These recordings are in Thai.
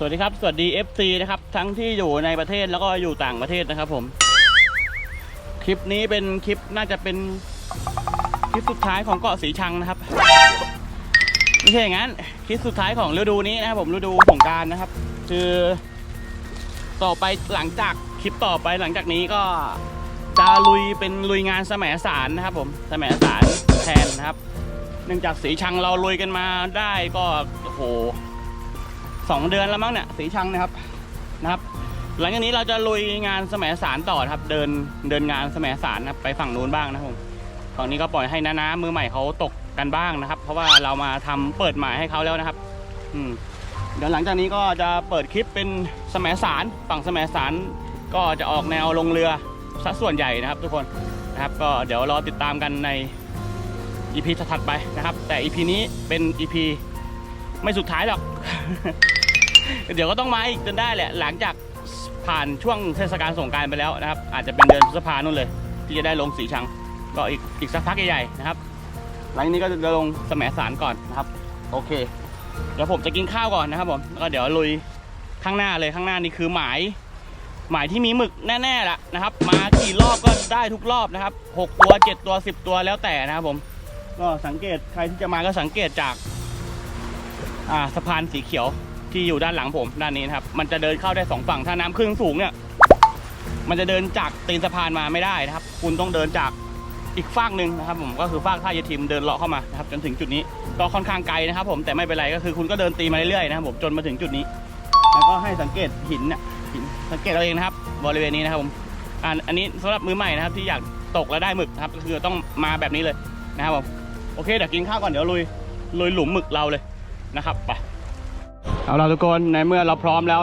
สวัสดีครับ สวัสดี FC นะครับ ทั้งที่อยู่ในประเทศแล้วก็อยู่ต่างประเทศนะครับผม คลิปนี้เป็นคลิปน่าจะเป็นคลิปสุดท้ายของเกาะสีชังนะครับไม่ใช่อย่างนั้นคลิปสุดท้ายของฤดูนี้นะครับผมฤดูสงการนะครับ คือต่อไปหลังจากคลิปต่อไปหลังจากนี้ก็จะลุยเป็นลุยงานแสมสารนะครับ ผมแสมสารแทนนะครับ เนื่องจากสีชังเราลุยกันมาได้ก็โอ้โห สองเดือนแล้วมั้งเนี่ยสีชังนะครับนะครับ หลังจากนี้เราจะลุยงานแสมสารต่อครับ เดินเดินงานแสมสารนะครับไปฝั่งนู้นบ้างนะครับผมฝั่งนี้ก็ปล่อยให้น้าๆมือใหม่เขาตกกันบ้างนะครับ เพราะว่าเรามาทำเปิดหมายให้เขาแล้วนะครับ อืมเดี๋ยวหลังจากนี้ก็จะเปิดคลิปเป็นแสมสารฝั่งแสมสารก็จะออกแนวลงเรือซะส่วนใหญ่นะครับ ทุกคนนะครับ ก็เดี๋ยวรอติดตามกันใน EP ถัดไปนะครับ แต่ EP นี้เป็น EP ไม่สุดท้ายหรอก เดี๋ยวก็ต้องมาอีกจนได้แหละ หลังจากผ่านช่วงเทศกาลสงการไปแล้วนะครับ อาจจะเป็นเดือนพฤษภานู่นเลย ที่จะได้ลงสีชัง ก็อีกอีกสักพักใหญ่ๆนะครับ หลังนี้ก็จะลงแสมสารก่อนนะครับ โอเค เดี๋ยวผมจะกินข้าวก่อนนะครับผมแล้วก็เดี๋ยวลุยข้างหน้าเลยข้างหน้านี่คือหมายหมายที่มีหมึกแน่ๆละนะครับ มากี่รอบก็ได้ทุกรอบนะครับหกตัวเจ็ดตัวสิบตัวแล้วแต่นะครับผม ก็สังเกตใครที่จะมาก็สังเกตจาก อ่าสะพานสีเขียว ที่อยู่ด้านหลังผมด้านนี้นะครับ มันจะเดินเข้าได้สองฝั่งถ้าน้ำขึ้นสูงเนี่ย มันจะเดินจากตีนสะพานมาไม่ได้นะครับ คุณต้องเดินจากอีกฝั่งหนึ่งนะครับผมก็คือฝั่งท่ายทีมเดินเลาะเข้ามานะครับจนถึงจุดนี้ก็ค่อนข้างไกลนะครับ ผมแต่ไม่เป็นไรก็คือคุณก็เดินตีมาเรื่อยๆนะครับผมจนมาถึงจุดนี้ แล้วก็ให้สังเกตหินเนี่ยหินสังเกตเราเองนะครับ บริเวณนี้นะครับผมอ่าอันนี้สำหรับมือใหม่นะครับ ที่อยากตกแล้วได้หมึกนะครับก็คือต้องมาแบบนี้เลยนะครับผมโอเคเดี๋ยวกินข้าวก่อนเดี๋ยวลุยลุยหลุมหมึกเราเลยนะครับไป เอาละทุกคนในเมื่อเราพร้อมแล้ว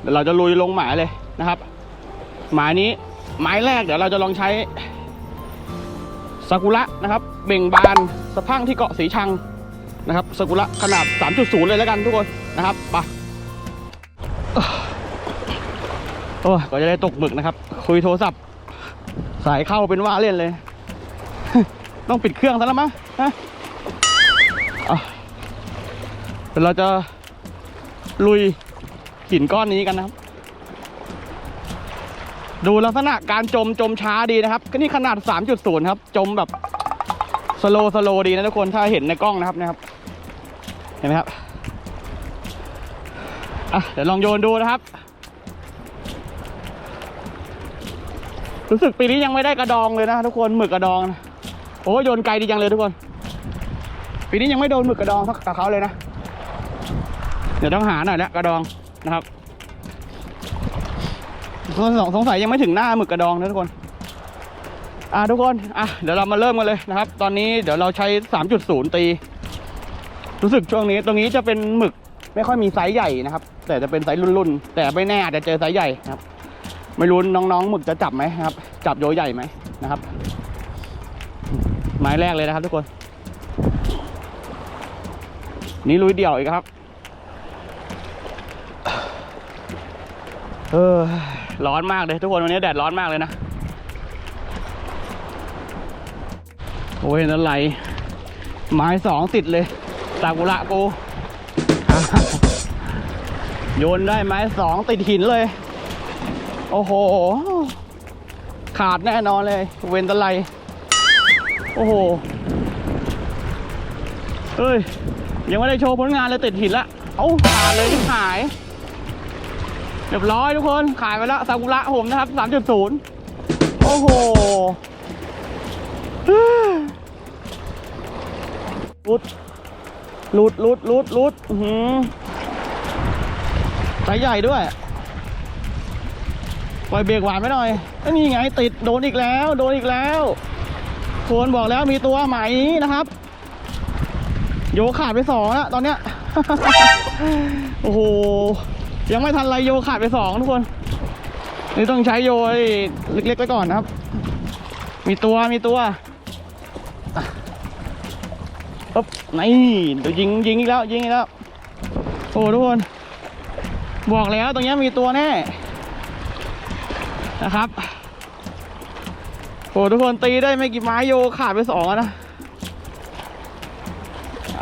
เดี๋ยวเราจะลุยลงหมายเลยนะครับ หมายนี้หมายแรกเดี๋ยวเราจะลองใช้ซากุระนะครับ เบ่งบานสะพังที่เกาะสีชังนะครับซากุระขนาด 3.0 เลยแล้วกันทุกคนนะครับไปโอ้ก็จะได้ตกหมึกนะครับ คุยโทรศัพท์ สายเข้าเป็นว่าเล่นเลย ต้องปิดเครื่องซะแล้วมั้งฮะอะเดี๋ยวเราจะ ลุยหินก้อนนี้กันนะครับ ดูลักษณะการจมจมช้าดีนะครับ ก็นี่ขนาด 3.0 ครับ จมแบบสโลสโลดีนะทุกคนถ้าเห็นในกล้องนะครับนะครับ เห็นไหมครับอะเดี๋ยวลองโยนดูนะครับ รู้สึกปีนี้ยังไม่ได้กระดองเลยนะทุกคนหมึกกระดองนะโอ้โยนไกลดีจังเลยทุกคน ปีนี้ยังไม่โดนหมึกกระดองท่ากับเขาเลยนะ เดี๋ยวต้องหาหน่อยแล้วกระดองนะครับสงสงสัยยังไม่ถึงหน้าหมึกกระดองนะทุกคนอะทุกคนอะเดี๋ยวเรามาเริ่มกันเลยนะครับ ตอนนี้เดี๋ยวเราใช้ 3.0 ตี รู้สึกช่วงนี้ตรงนี้จะเป็นหมึกไม่ค่อยมีไซส์ใหญ่นะครับ แต่จะเป็นไซส์รุ่นๆ แต่ไม่แน่อาจจะเจอไซส์ใหญ่นะครับ ไม่รู้น้องๆหมึกจะจับไหมครับ จับโยใหญ่ไหมนะครับไม้แรกเลยนะครับทุกคน นี่ลุยเดี่ยวอีกครับ เออร้อนมากเลยทุกคนวันนี้แดดร้อนมากเลยนะ โอ้ยนั่นไหลไม้สองติดเลยซากุระกูโยนได้ไม้สองติดหินเลย โอ้โห ขาดแน่นอนเลย เวนตะไลโอ้โหเฮ้ย ยังไม่ได้โชว์ผลงานเลยติดหินละ เอ้าขาดเลยที่ขาย เรียบร้อยทุกคนขายไปแล้วซากุระผมนะครับ 3.0 โอ้โหลุดลุดลุดหลุดลุดหือไซส์ใหญ่ด้วยปล่อยเบรกหวานไปหน่อยไอ้นี่ไงติดโดนอีกแล้ว โดนอีกแล้วคนบอกแล้วมีตัวใหม่นะครับ โยขาดไปสองแล้วตอนเนี้ย โอ้โห ยังไม่ทันไรโยขาดไปสองทุกคน นี่ต้องใช้โยไอ้เล็กๆไว้ก่อนนะครับ มีตัวมีตัวอ๊บนี่เดี๋ยวยิงยิงอีกแล้วยิงอีกแล้ว โอ้ทุกคน บอกแล้วตรงนี้มีตัวแน่ นะครับ โอ้ทุกคนตีได้ไม่กี่ไม้โยขาดไปสองแล้วนะ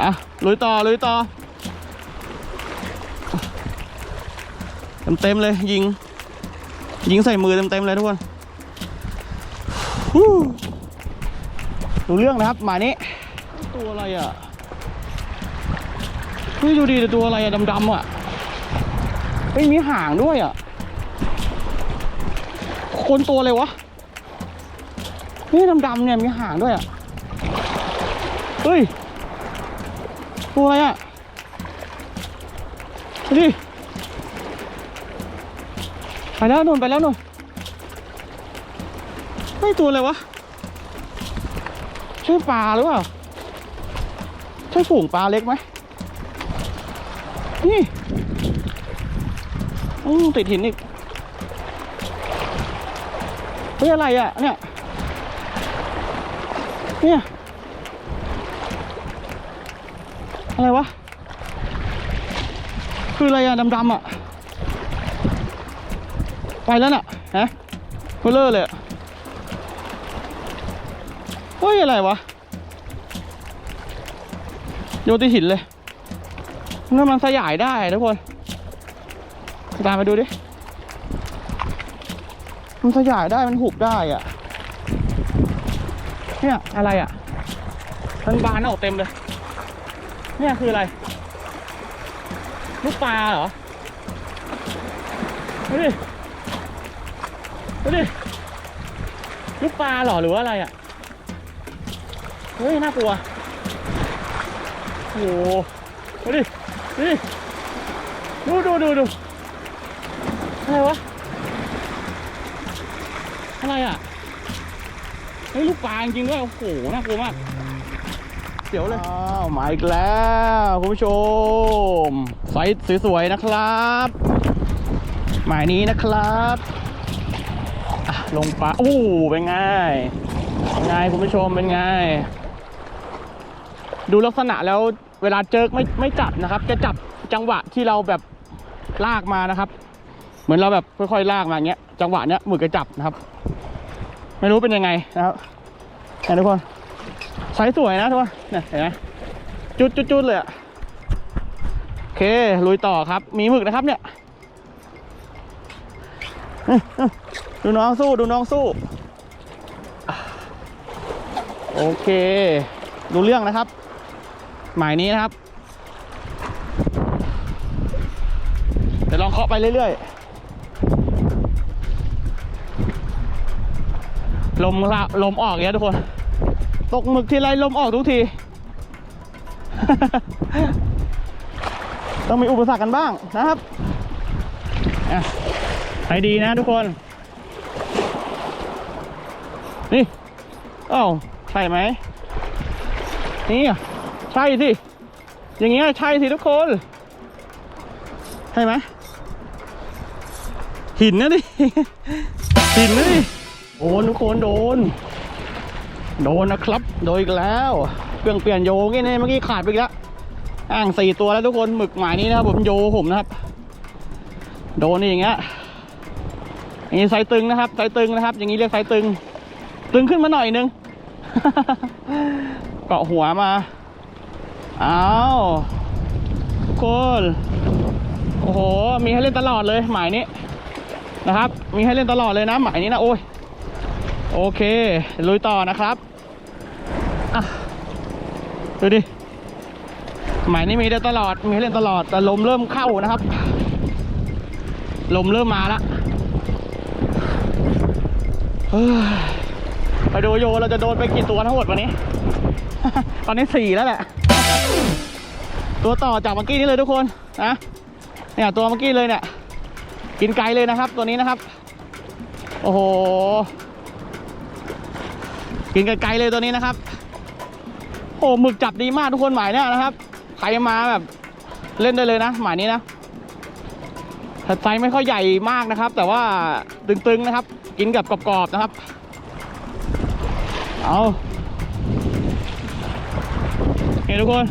อะลุยต่อลุยต่อ เต็มๆเลยยิง ยิงใส่มือเต็มๆเลยทุกคนดูเรื่องนะครับหมานี้ ตัวอะไรอะเฮ้ยดูดิตัวอะไรอะดำๆอะเฮ้ยมีหางด้วยอะคนตัวอะไรวะนี่ดำๆเนี่ยมีหางด้วยอะเฮ้ยตัวอะไรอะ ไปแล้วนุ่นไปแล้วนุ่นเฮ้ยตัวอะไรวะ ใช่ปลาหรือเปล่า ใช่ฝูงปลาเล็กไหม นี่อืมติดหินอีกเฮ้ยอะไรอะ เนี่ย เนี่ย อะไรวะ คืออะไรอะดำๆอะ ไปแล้วน่ะฮะเบลเลอร์เลยอะเฮ้ยอะไรวะ โยนที่หินเลยนั่นมันสยายได้ทุกคนตามไปดูดิ มันสยายได้มันหุบได้อะเนี่ยอะไรอะมันบานออกเต็มเลย เนี่ยคืออะไร ลูกปลาเหรอดูดิดู ลูกปลาเหรอหรือว่าอะไรอะ เฮ้ย น่ากลัว โอ้โหดูดิดูดิดูดูดูดูอะไรวะ อะไรอะ เฮ้ย ลูกปลาจริงด้วย โอ้โห น่ากลัวมากเดี๋ยวเลยอ้าวมาอีกแล้วคุณผู้ชมไซส์สวยๆนะครับ หมายนี้นะครับ ลงปลาโอ้เป็นไงเป็นไงคุณผู้ชมเป็นไง ดูลักษณะแล้วเวลาเจอไม่ไม่จับนะครับ จะจับจังหวะที่เราแบบลากมานะครับ เหมือนเราแบบค่อยๆลากมาอย่างเงี้ย จังหวะเนี้ยมือจะจับนะครับ ไม่รู้เป็นยังไงนะครับนะทุกคนไซส์สวยนะทุกคนเนี่ยเห็นไหมจุดจุดเลยอะโอเคลุยต่อครับ มีหมึกนะครับเนี้ย ดูน้องสู้ดูน้องสู้ โอเค ดูเรื่องนะครับ หมายนี้นะครับเดี๋ยวลองเคาะไปเรื่อยๆ ลมละลมออกอย่างเงี้ยทุกคน ตกหมึกทีไรลมออกทุกที ต้องมีอุปสรรคกันบ้างนะครับอะให้ดีนะทุกคน อ้าวใช่ไหมนี่อะใช่สิ อย่างเงี้ยใช่สิทุกคน ใช่ไหมหินนะดิ หินนะดิ โดนทุกคนโดน โดนนะครับ โดนอีกแล้วเครื่องเปลี่ยนโยงี้เนี่ยเมื่อกี้ขาดไปอีกแล้วอ่างสี่ตัวแล้วทุกคนหมึกหมายนี้นะครับผมโยผมนะครับ โดนนี่อย่างเงี้ยอย่างนี้ไซส์ตึงนะครับไซส์ตึงนะครับ อย่างนี้เรียกไซส์ตึง ตึงขึ้นมาหน่อยนึง เกาะหัวมา อ้าวทุกคนโอ้โห มีให้เล่นตลอดเลยหมายนี้นะครับ มีให้เล่นตลอดเลยนะหมายนี้นะโอ้ย โอเค ลุยต่อนะครับอะดูดิหมายนี้มีได้ตลอด มีให้เล่นตลอด แต่ลมเริ่มเข้านะครับ ลมเริ่มมาแล้ว ไปดูโยเราจะโดนไปกี่ตัวทั้งหมดวันนี้ ตอนนี้สี่แล้วแหละ ตัวต่อจากเมื่อกี้นี้เลยทุกคนนะเนี่ยตัวเมื่อกี้เลยเนี่ย กินไกลเลยนะครับตัวนี้นะครับ โอ้โห กินไกลๆเลยตัวนี้นะครับ โอ้หมึกจับดีมากทุกคนหมายเนี่ยนะครับ ใครมาแบบเล่นได้เลยนะหมายนี้นะไซส์ไม่ค่อยใหญ่มากนะครับ แต่ว่าตึงๆนะครับ กินกับกรอบๆนะครับ เอาเห็นทุกคน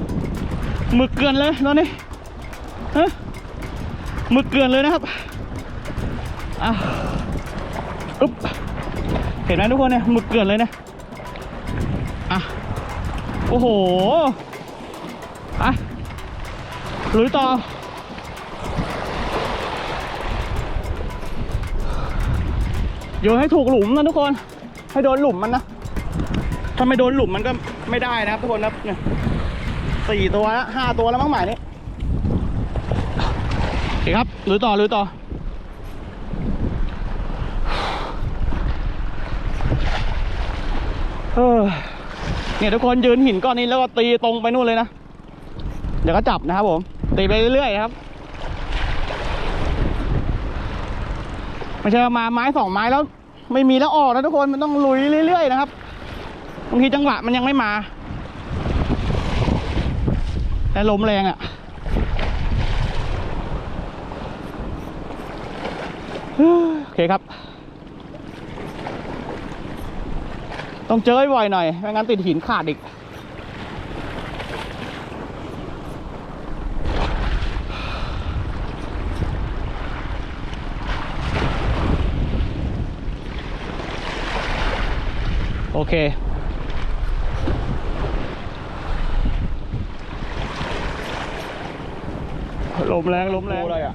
หมึกเกลือนเลยตอนนี้ฮะหมึกเกลือนเลยนะครับอะอึ๊บเห็นไหมทุกคนเนี่ยหมึกเกลือนเลยนะอะโอ้โหอะลุยต่อโยนให้ถูกหลุมนะทุกคน ให้โดนหลุมมันนะ ถ้าไม่โดนหลุมมันก็ไม่ได้นะครับทุกคนนะเนี่ยสี่ตัวแล้วห้าตัวแล้วมั้งหมายนี้โอเคครับลุยต่อลุยต่อเออเนี่ยทุกคนยืนหินก้อนนี้แล้วก็ตีตรงไปนู่นเลยนะ เดี๋ยวก็จับนะครับผม ตีไปเรื่อยๆนะครับ ไม่ใช่มาไม้สองไม้แล้ว ไม่มีแล้วออกนะทุกคนมันต้องลุยเรื่อยๆนะครับ บางทีจังหวะมันยังไม่มา แต่ลมแรงอะ่ะโอเคครับ ต้องเจอบ่อยหน่อย ไม่งั้นติดหินขาดอีก โอเค มแรงลมแรงปูเลยอะ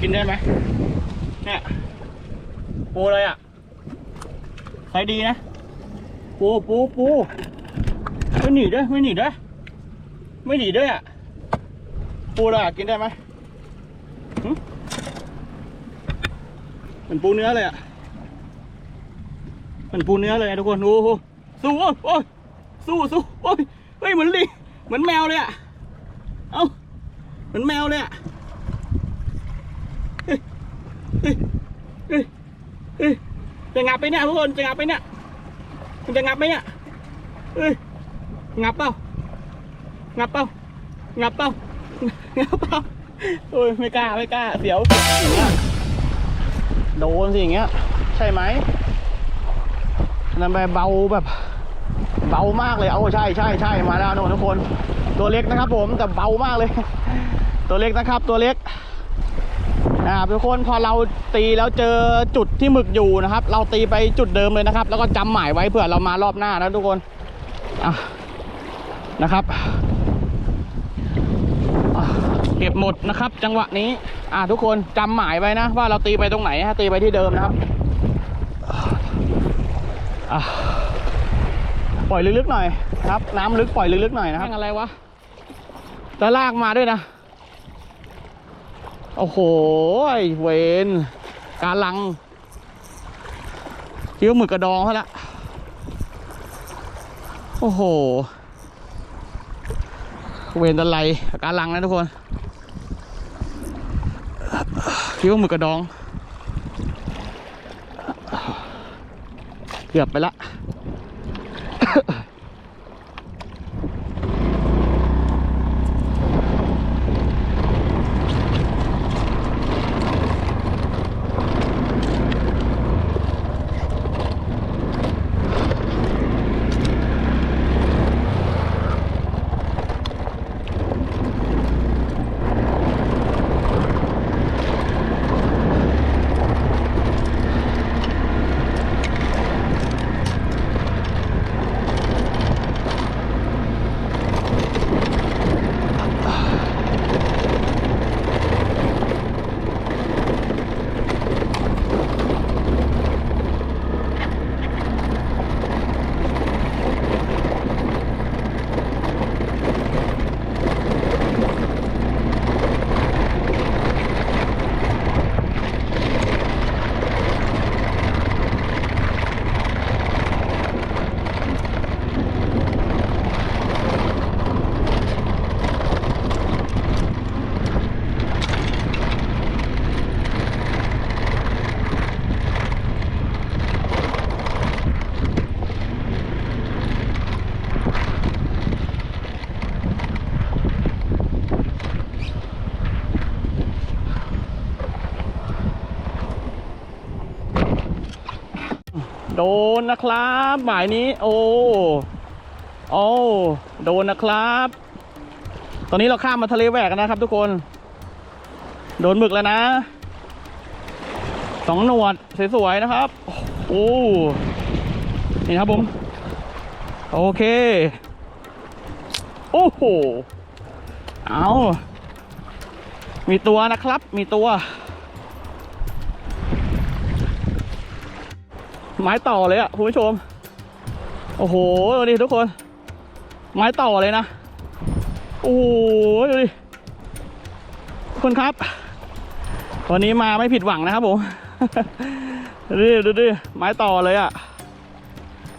กินได้ไหมเนี่ยปูเลยอะใช้ดีนะ ปูปูปูไม่หนีด้วยไม่หนีด้วยไม่หนีด้วยอะ ปูเลยอะกินได้ไหมเหมือนปูเนื้อเลยอะเหมือนปูเนื้อเลยทุกคนดูสู้โอ้โอ้ยสู้สู้โอ้ยเฮ้ยเหมือนลิงเหมือนแมวเลยอะ เอ้าเหมือนแมวเลยอะเฮ้ยเฮ้ยเฮ้ยเฮ้ย จะงับไปเนี่ยทุกคนจะงับไปเนี่ยมันจะงับไหมเนี่ยเฮ้ยงับเปล่างับเปล่างับเปล่างับเปล่าโอ้ยไม่กล้าไม่กล้าเสียวโดนสิอย่างเงี้ย ใช่ไหมนั่นไปเบาแบบ เบามากเลยเอาใช่ใช่ใช่มาแล้วนะทุกคน ตัวเล็กนะครับผมแต่เบามากเลย ตัวเล็กนะครับตัวเล็ก นะครับทุกคนพอเราตีแล้วเจอจุดที่หมึกอยู่นะครับ เราตีไปจุดเดิมเลยนะครับ แล้วก็จำหมายไว้เผื่อเรามารอบหน้านะทุกคนอะนะครับอะเก็บหมดนะครับ จังหวะนี้ อะทุกคนจำหมายไว้นะ ว่าเราตีไปตรงไหนฮะตีไปที่เดิมนะครับอะปล่อยลึกๆหน่อยครับ น้ำลึกปล่อยลึกๆหน่อยนะครับอะไรวะแล้วลากมาด้วยนะ โอ้โหเวนกาลังคิ้วหมึกกระดองเขาละโอ้โห เวนตะไลกาลังนะทุกคนคิ้วหมึกกระดอง เกือบไปละ นนะครับหมายนี้ โอ้โอ้โดนนะครับ ตอนนี้เราข้ามมาทะเลแหวกนนะครับ ทุกคน โดนหมึกแล้วนะสองหนวดสวยๆนะครับ โอ้นี่ครับผม โอเค โอ้โห เอา มีตัวนะครับ มีตัว ไม้ต่อเลยอะคุณผู้ชม โอ้โหดูดิทุกคน ไม้ต่อเลยนะ โอ้โหดูดิทุกคนครับ วันนี้มาไม่ผิดหวังนะครับผมดูดิดูดิไม้ต่อเลยอะ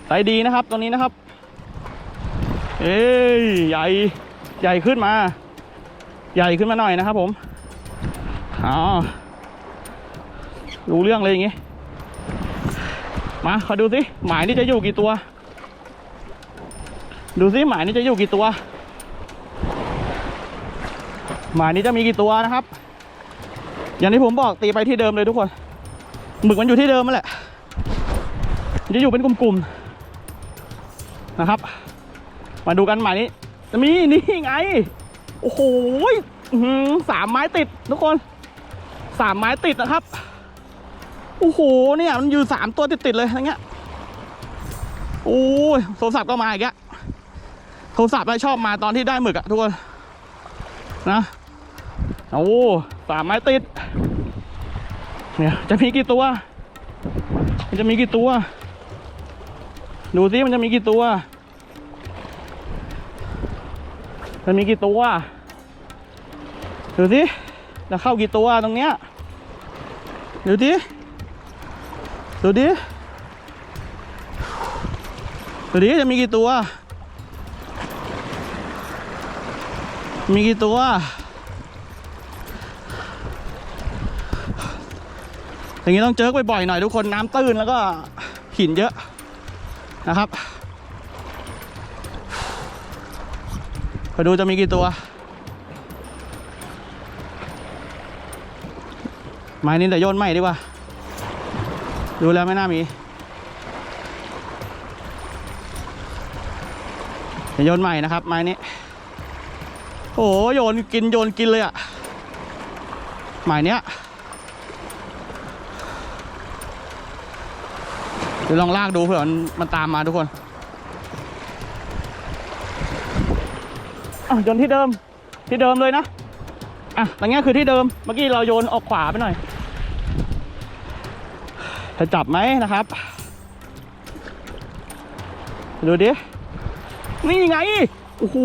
ใส่ดีนะครับตรงนี้นะครับ เอ้ยใหญ่ใหญ่ขึ้นมา ใหญ่ขึ้นมาหน่อยนะครับผมอ๋อรู้เรื่องเลยอย่างงี้ มาขอดูสิหมายนี่จะอยู่กี่ตัว ดูสิหมายนี่จะอยู่กี่ตัว หมายนี้จะมีกี่ตัวนะครับ อย่างที่ผมบอกตีไปที่เดิมเลยทุกคนหมึกมันอยู่ที่เดิมนั่นแหละจะอยู่เป็นกลุ่มๆนะครับ มาดูกันหมายนี้จะมีนี่ไงโอ้โหสามไม้ติดทุกคนสามไม้ติดนะครับ โอ้โหเนี่ยมันอยู่สามตัวติดๆเลยอย่างเงี้ยโอ้ยโทรศัพท์ก็มาอีกแล้วโทรศัพท์อะชอบมาตอนที่ได้หมึกอะทุกคนนะโอ้สามไม้ติด เนี่ยจะมีกี่ตัว มันจะมีกี่ตัว ดูสิมันจะมีกี่ตัว มันมีกี่ตัว ดูสิจะเข้ากี่ตัวตรงเนี้ยดูดิ ดูดิ ดูดิ จะมีกี่ตัว มีกี่ตัว อย่างนี้ต้องเจิกบ่อยๆหน่อยทุกคนน้ำตื้นแล้วก็หินเยอะนะครับไปดูจะมีกี่ตัว ไม้นี้แต่โยนใหม่ดีกว่า ดูแล้วไม่น่ามีโยนใหม่นะครับ ไม้นี้ โอ้โหโยนกินโยนกินเลยอะหมายเนี้ยเดี๋ยวลองลากดูเผื่อมันมันตามมาทุกคนอะโยนที่เดิมที่เดิมเลยนะ อะตรงเนี้ยคือที่เดิม เมื่อกี้เราโยนออกขวาไปหน่อย จะจับไหมนะครับ ดูดิ นี่ไง โอ้โห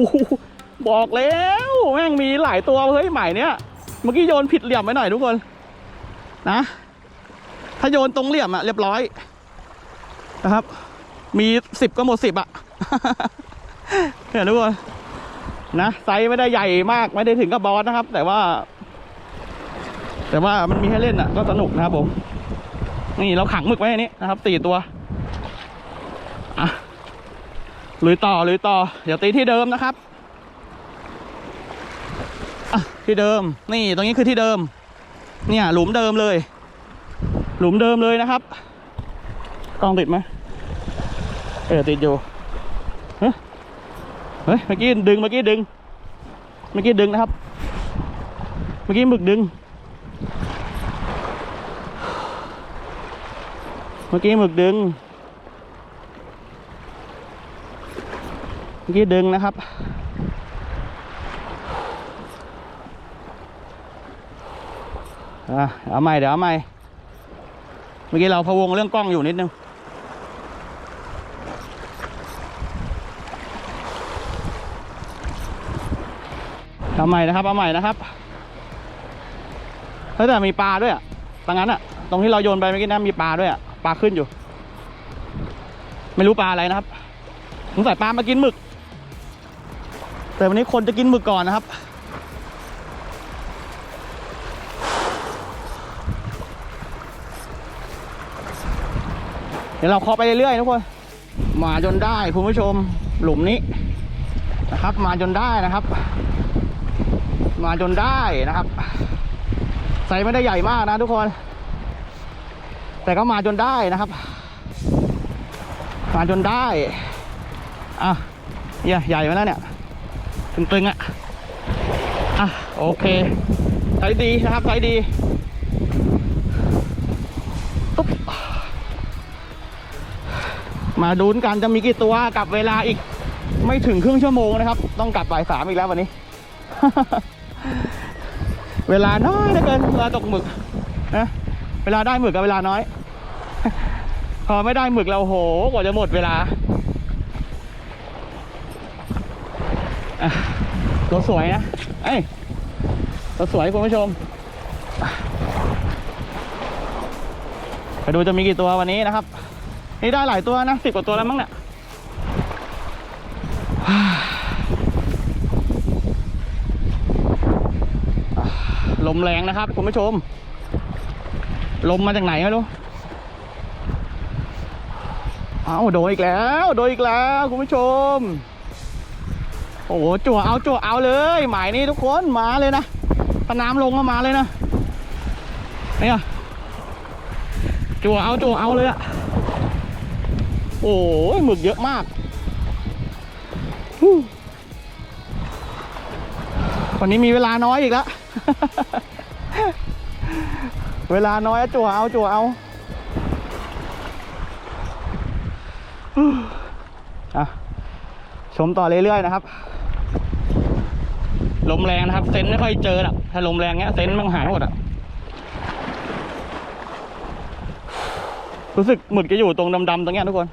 บอกแล้ว แม่งมีหลายตัวเฮ้ยใหม่เนี้ยเมื่อกี้โยนผิดเหลี่ยมไปหน่อยทุกคน นะ ถ้าโยนตรงเหลี่ยมอะเรียบร้อย นะครับ มีสิบก็หมดสิบอะเห็นทุกคนนะไซส์ไม่ได้ใหญ่มากไม่ได้ถึงกับบอสนะครับ แต่ว่า แต่ว่ามันมีให้เล่นอะ ก็สนุกนะครับผม นี่เราขังหมึกไว้ในนี้นะครับสี่ตัวอะลุยต่อลุยต่อ เดี๋ยวตีที่เดิมนะครับที่เดิม นี่ตรงนี้คือที่เดิม เนี่ย หลุมเดิมเลย หลุมเดิมเลยนะครับกล้องติดไหมเออติดอยู่เฮ้ยเมื่อกี้ดึงเมื่อกี้ดึง เมื่อกี้ดึงนะครับ เมื่อกี้หมึกดึง เมื่อกี้หมึกดึง เมื่อกี้ดึงนะครับ เอาใหม่เดี๋ยวเอาใหม่ เมื่อกี้เราพะวงเรื่องกล้องอยู่นิดนึงเอาใหม่นะครับเอาใหม่นะครับเฮ้ยแต่มีปลาด้วยอะตรงนั้นอะ ตรงที่เราโยนไปเมื่อกี้นะมีปลาด้วยอะ ปลาขึ้นอยู่ ไม่รู้ปลาอะไรนะครับสงสัยปลามากินหมึก แต่วันนี้คนจะกินหมึกก่อนนะครับ เดี๋ยวเราเคาะไปเรื่อยๆทุกคนมาจนได้คุณผู้ชมหลุมนี้นะครับ มาจนได้นะครับ มาจนได้นะครับไซส์ไม่ได้ใหญ่มากนะทุกคน แต่ก็มาจนได้นะครับ มาจนได้อะเนี่ยใหญ่มาแล้วเนี่ยตึงๆอะอะโอเคไซส์ดีนะครับไซส์ดีตุ๊บมาดูกันจะมีกี่ตัวกับเวลาอีกไม่ถึงครึ่งชั่วโมงนะครับ ต้องกลับบ่ายสามอีกแล้ววันนี้ เวลาน้อยเหลือเกินเวลาตกหมึกนะ เวลาได้หมึกกับเวลาน้อย พอไม่ได้หมึกเราโหกว่าจะหมดเวลาตัวสวยนะเอ้ยตัวสวยคุณผู้ชมไปดูจะมีกี่ตัววันนี้นะครับ นี่ได้หลายตัวนะสิบกว่าตัวแล้วมั้งเนี่ยลมแรงนะครับคุณผู้ชม ลมมาจากไหนไม่รู้เอาโดนอีกแล้ว โดนอีกแล้วคุณผู้ชม โอ้โหจั่วเอาจั่วเอาเลย หมายนี้ทุกคนมาเลยนะถ้าน้ำลงก็มาเลยนะเนี่ยจั่วเอาจั่วเอาเลยอะโอ้ยหมึกเยอะมากฮึวันนี้มีเวลาน้อยอีกแล้ว เวลาน้อยจั่วเอาจั่วเอาอะชมต่อเรื่อยๆนะครับ ลมแรงนะครับ เซนไม่ค่อยเจอหรอกถ้าลมแรงเงี้ยเซนมันหายหมดอะรู้สึกหมึกจะอยู่ตรงดำๆตรงเนี้ยทุกคน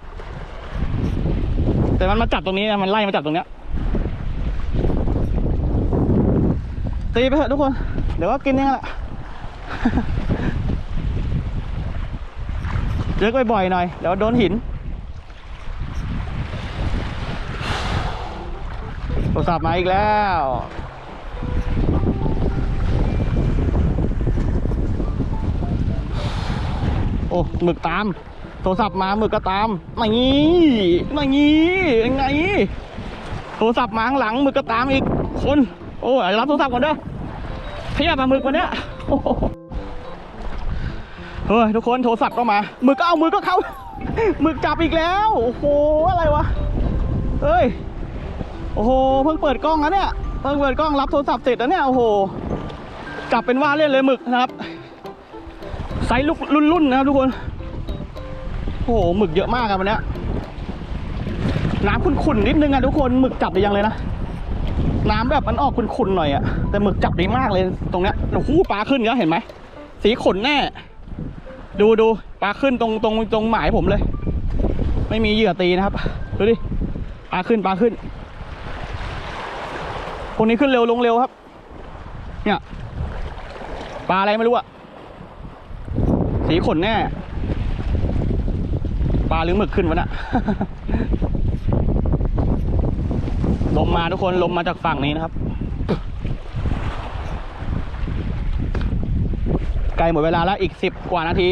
แต่มันมาจับตรงนี้นะมันไล่มาจับตรงเนี้ยตีไปเถอะทุกคน เดี๋ยวก็กินเองแหละ เจอบ่อยๆหน่อยเดี๋ยวโดนหินโทรศัพท์มาอีกแล้วโอ้หมึกตาม โทรศัพท์มาหมึกก็ตามม่งี้ม่งี้ยังไง โทรศัพท์มาข้างหลังหมึกก็ตามอีกคน โอ้ยรับโทรศัพท์ก่อนเด้อเพียบอะหมึกวันเนี้ย เฮ้ยทุกคนโทรศัพท์ก็มามึกก็เอามึกก็เข้ามึกจับอีกแล้วโอ้โหอะไรวะเฮ้ยโอ้โหเพิ่งเปิดกล้องนะเนี่ยเพิ่งเปิดกล้องรับโทรศัพท์เสร็จแล้วเนี่ยโอ้โหจับเป็นว่าเล่นเลยหมึกนะครับไซส์ลูกรุ่นๆนะครับทุกคนโอ้โหหมึกเยอะมากครับวันนี้น้ำขุ่นๆนิดนึงอะทุกคนหมึกจับได้ยังเลยนะน้ำแบบมันออกขุ่นๆหน่อยอะแต่หมึกจับดีมากเลยตรงเนี้ยโอ้โหปลาขึ้นแล้วเห็นไหมสีขนแน่ ดูดูปลาขึ้นตรงตรงตรงหมายผมเลย ไม่มีเหยื่อตีนะครับ ดูดิปลาขึ้นปลาขึ้นพวกนี้ขึ้นเร็วลงเร็วครับ เนี่ยปลาอะไรไม่รู้อะสีขนแน่ปลาหรือหมึกขึ้นวะน่ะลมมาทุกคนลมมาจากฝั่งนี้นะครับ ใกล้หมดเวลาแล้วอีกสิบกว่านาที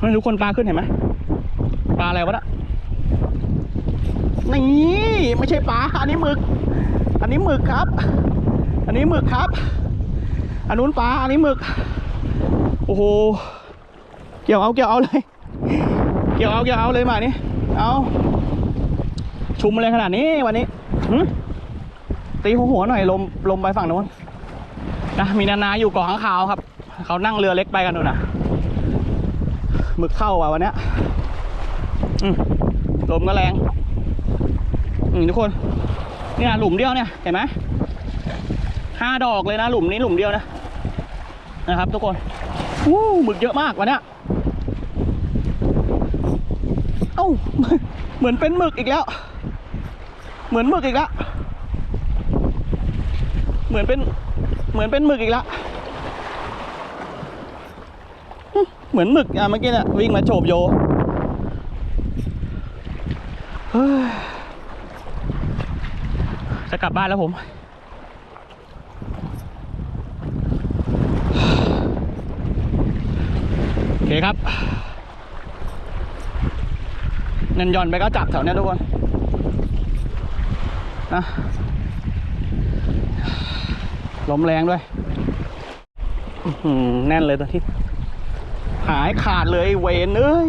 ไม่รู้คนปลาขึ้นเห็นไหมปลาอะไรวะน่ะนี่ไม่ใช่ปลาอันนี้หมึก อันนี้หมึกครับ อันนี้หมึกครับ อันนู้นปลาอันนี้หมึก โอ้โห เกี่ยวเอาเกี่ยวเอาเลย เกี่ยวเอาเกี่ยวเอาเลยมานี่เอาชุมอะไรขนาดนี้วันนี้ ตีหัวหัวหน่อยลมลมไปฝั่งโน้นนะมีนานาอยู่เกาะข้างคาวครับ เขานั่งเรือเล็กไปกันนู่นน่ะหมึกเข้าว่ะวันเนี้ยลมก็แรงอืทุกคนเนี่ยหลุมเดียวเนี่ยเห็นไหมห้าดอกเลยนะหลุมนี้หลุมเดียวนะนะครับ ทุกคนวู้หมึกเยอะมากวันเนี้ยเอ้าเหมือนเป็นหมึกอีกแล้ว เหมือนหมึกอีกแล้ว เหมือนเป็นเหมือนเป็นหมึกอีกแล้วเหมือนหมึกอะเมื่อกี้น่ะวิ่งมาโฉบโยจะกลับบ้านแล้วผมโอเคครับเนินหย่อนไปก็จับแถวเนี้ยทุกคนนะ ลมแรงด้วยแน่นเลยตอนที่ หายขาดเลยเวนเอ้ย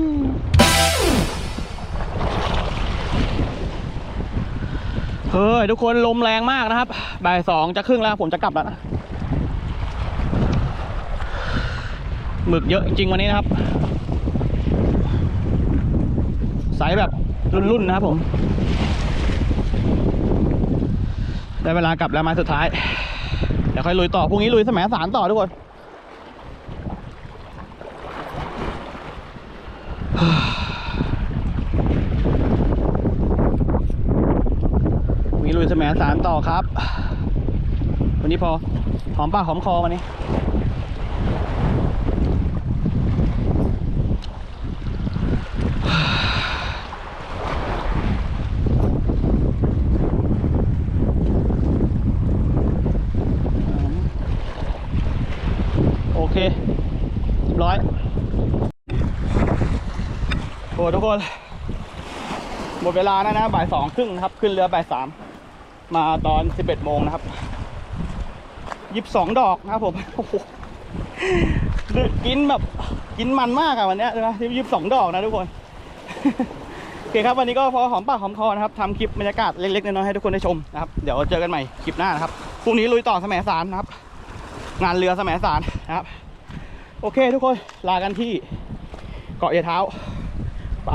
เฮ้ยทุกคนลมแรงมากนะครับบ่ายสองจะครึ่งแล้วผมจะกลับแล้วนะหมึกเยอะจริงวันนี้นะครับไซส์แบบรุ่นๆนะครับผม ได้เวลากลับแล้วไมาสุดท้าย ค่อยลุยต่อพรุ่งนี้ลุยสมัยสารต่อทุกคนมีลุยสมัยสารต่อครับ วันนี้พอหอมปากหอมคอมันนี้ มดเวลาแล้วนะบ่ายสองครึ่งนะครับ ขึ้นเรือบ่ายสามมาตอนสิบเอ็ดโมงนะครับยิบสองดอกนะครับผมโอ้โหกินแบบกินมันมากอะวันนี้ยนะยิบสองดอกนะทุกคนโอเคครับวันนี้ก็พอหอมปากหอมคอนะครับทำคลิปบรรยากาศเล็กๆน้อยๆให้ทุกคนได้ชมนะครับเดี๋ยวเจอกันใหม่คลิปหน้านะครับพรุ่งนี้ลุยต่อสมัยสารนะครับ งานเรือสมัยสารนะครับ โอเคทุกคนลากันที่เกาะยายเท้า ไป